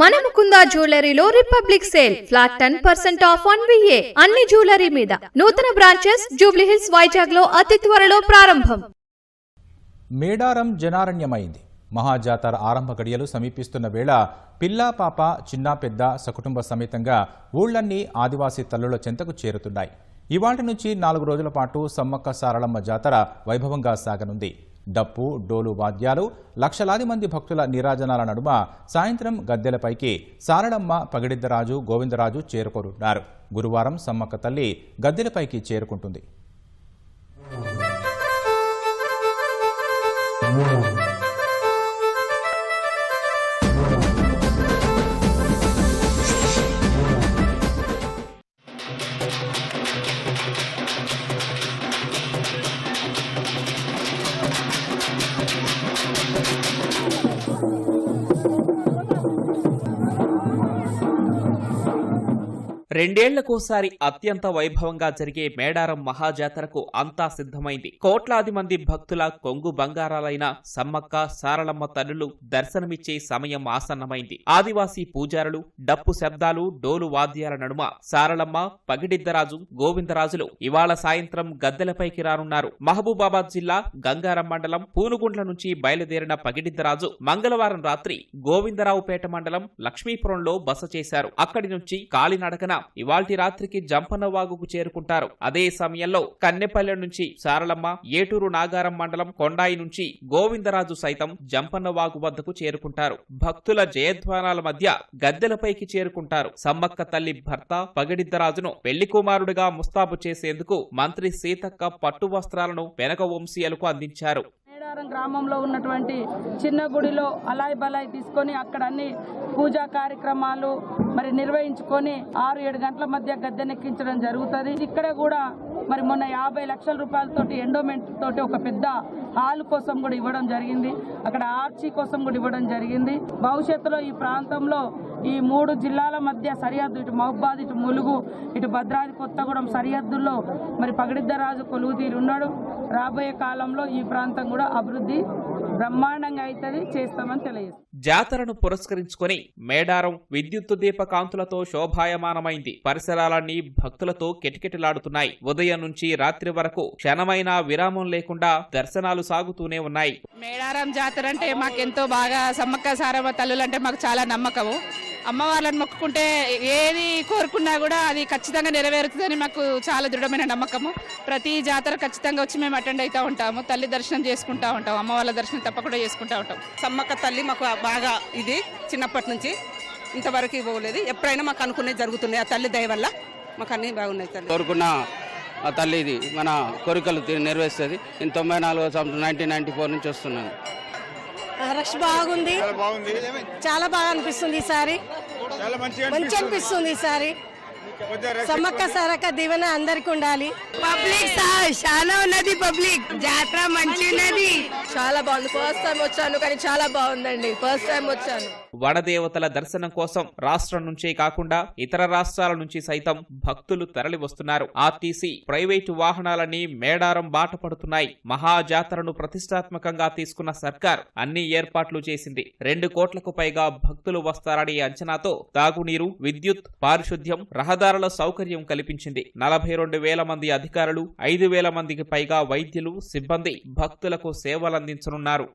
మన Mukunda జ్యువెలరీలో republic sale. Flat ten percent off one VA. అన్ని jewellery మీద. నూతన బ్రాంచెస్ జూబ్లీ హిల్స్ వైజాగ్లో అతి త్వరలో ప్రారంభం. మేడారం జనారణ్యమైంది. మహాజాతర ఆరంభ గడియలు సమీపిస్తున్న వేళ పిల్లా పాప చిన్న పెద్ద సకుటుంబ సమేతంగా ఊళ్ళన్నీ ఆదివాసీ తల్లుల చెంతకు చేరుతున్నాయి. ఇవాటి నుంచి నాలుగు రోజుల పాటు సమ్మక్క సారళమ్మ జాతర వైభవంగా సాగనుంది. డప్పు డోలు వాద్యాలు లక్షలాది మంది భక్తుల నీరాజనాల నడుమ సాయంత్రం గద్దెలపైకి సారడమ్మ పగిడిద్దరాజు గోవిందరాజు చేరుకోనున్నారు. గురువారం సమ్మక్క తల్లి గద్దెలపైకి చేరుకుంటుంది. రెండేళ్ళకోసారి అత్యంత వైభవంగా జరిగే మేడారం మహాజాతరకు అంతా సిద్ధమైంది. కోట్లాది మంది భక్తుల కొంగు బంగారాలైన సమ్మక్క సారళమ్మ తల్లులు దర్శనమిచ్చే సమయం ఆసన్నమైంది. ఆదివాసీ పూజారులు డప్పు శబ్దాలు డోలు వాద్యాల నడుమ సారళమ్మ పగిడిద్దరాజు గోవిందరాజులు ఇవాళ సాయంత్రం గద్దెలపైకి రానున్నారు. మహబూబాబాద్ జిల్లా గంగారం మండలం పూనుగుండ్ల నుంచి బయలుదేరిన పగిడిద్దరాజు మంగళవారం రాత్రి గోవిందరావుపేట మండలం లక్ష్మీపురంలో బస చేశారు. అక్కడి నుంచి కాలినడకన ఇవాల్టి రాత్రికి జంపన్నవాగుకు చేరుకుంటారు. అదే సమయంలో కన్నెపల్లె నుంచి సారలమ్మ ఏటూరు నాగారం మండలం కొండాయి నుంచి గోవిందరాజు సైతం జంపన్నవాగు వద్దకు చేరుకుంటారు. భక్తుల జయధ్వానాల మధ్య గద్దెలపైకి చేరుకుంటారు. సమ్మక్క తల్లి భర్త పగడిద్దరాజును పెళ్ళి కుమారుడిగా ముస్తాబు చేసేందుకు మంత్రి సీతక్క పట్టు వస్త్రాలను వెనక వంశీయులకు అందించారు. మేడారం గ్రామంలో ఉన్నటువంటి చిన్న గుడిలో అలాయ్ బలాయ్ తీసుకొని అక్కడ అన్ని పూజా కార్యక్రమాలు మరి నిర్వహించుకొని ఆరు ఏడు గంటల మధ్య గద్దెనెక్కించడం జరుగుతుంది. ఇక్కడ కూడా మరి మొన్న యాభై లక్షల రూపాయలతోటి ఎండోమెంట్ తోటి ఒక పెద్ద హాల్ కోసం కూడా ఇవ్వడం జరిగింది. అక్కడ ఆర్చి కోసం కూడా ఇవ్వడం జరిగింది. భవిష్యత్తులో ఈ ప్రాంతంలో ఈ మూడు జిల్లాల మధ్య సరిహద్దు ఇటు మహబాద్ ఇటు ములుగు ఇటు భద్రాద్రి కొత్తగూడెం సరిహద్దుల్లో మరి పగడిద్దరాజు కొలువు తీరు ఉన్నాడు. రాబోయే కాలంలో ఈ ప్రాంతం కూడా అభివృద్ధి బ్రహ్మాండంగా అవుతుంది చేస్తామని తెలియజేస్తాం జాతరను పురస్కరించుకొని మేడారం విద్యుత్ దీప కాంతులతో శోభాయమానమైంది. పరిసరాలన్నీ భక్తులతో కిటకిటలాడుతున్నాయి. ఉదయం నుంచి రాత్రి వరకు క్షణమైన విరామం లేకుండా దర్శనాలు సాగుతూనే ఉన్నాయి. మేడారం జాతర అంటే మాకెంతో బాగా సమ్మక్క సారమ్మ తల్లులంటే మాకు చాలా నమ్మకము. అమ్మవార్లను మొక్కుకుంటే ఏది కోరుకున్నా కూడా అది ఖచ్చితంగా నెరవేరుతుందని మాకు చాలా దృఢమైన నమ్మకము. ప్రతి జాతర ఖచ్చితంగా వచ్చి మేము అటెండ్ అవుతూ ఉంటాము. తల్లి దర్శనం చేసుకుంటా ఉంటాం. అమ్మవార్ల దర్శనం తప్పకుండా చేసుకుంటా ఉంటాం. సమ్మక్క తల్లి మాకు బాగా ఇది చిన్నప్పటి నుంచి ఇంతవరకు ఇవ్వలేదు. ఎప్పుడైనా మాకు అనుకునేది జరుగుతున్నాయి. ఆ తల్లి దయ వల్ల మాకు అన్నీ బాగున్నాయి తల్లి. కోరుకున్న ఆ తల్లి ఇది మన కోరికలు తీరి నెరవేరుస్తుంది. నేను తొంభై నాలుగో సంవత్సరం నైన్టీన్ నైన్టీ ఫోర్ నుంచి వస్తున్నాను రష్ బాగుంది. చాలా బాగా అనిపిస్తుంది ఈసారి మంచి అనిపిస్తుంది. ఈసారి సమ్మక్క సారక్క దీవెన అందరికి ఉండాలి. పబ్లిక్ చాలా ఉన్నది పబ్లిక్. జాతర మంచి ఉన్నది. చాలా బాగుంది. ఫస్ట్ టైం వచ్చాను కానీ చాలా బాగుందండి. ఫస్ట్ టైం వచ్చాను. వడదేవతల దర్శనం కోసం రాష్ట్రం నుంచే కాకుండా ఇతర రాష్ట్రాల నుంచి సైతం భక్తులు తరలి వస్తున్నారు. ఆర్టీసీ ప్రైవేటు వాహనాలన్నీ మేడారం బాట పడుతున్నాయి. మహాజాతరను ప్రతిష్టాత్మకంగా తీసుకున్న సర్కార్ అన్ని ఏర్పాట్లు చేసింది. రెండు కోట్లకు పైగా భక్తులు వస్తారనే అంచనాతో తాగునీరు విద్యుత్ పారిశుద్ధ్యం రహదారుల సౌకర్యం కల్పించింది. నలభై రెండు వేల మంది అధికారులు ఐదు వేల మందికి పైగా వైద్యులు సిబ్బంది భక్తులకు సేవలందించనున్నారు.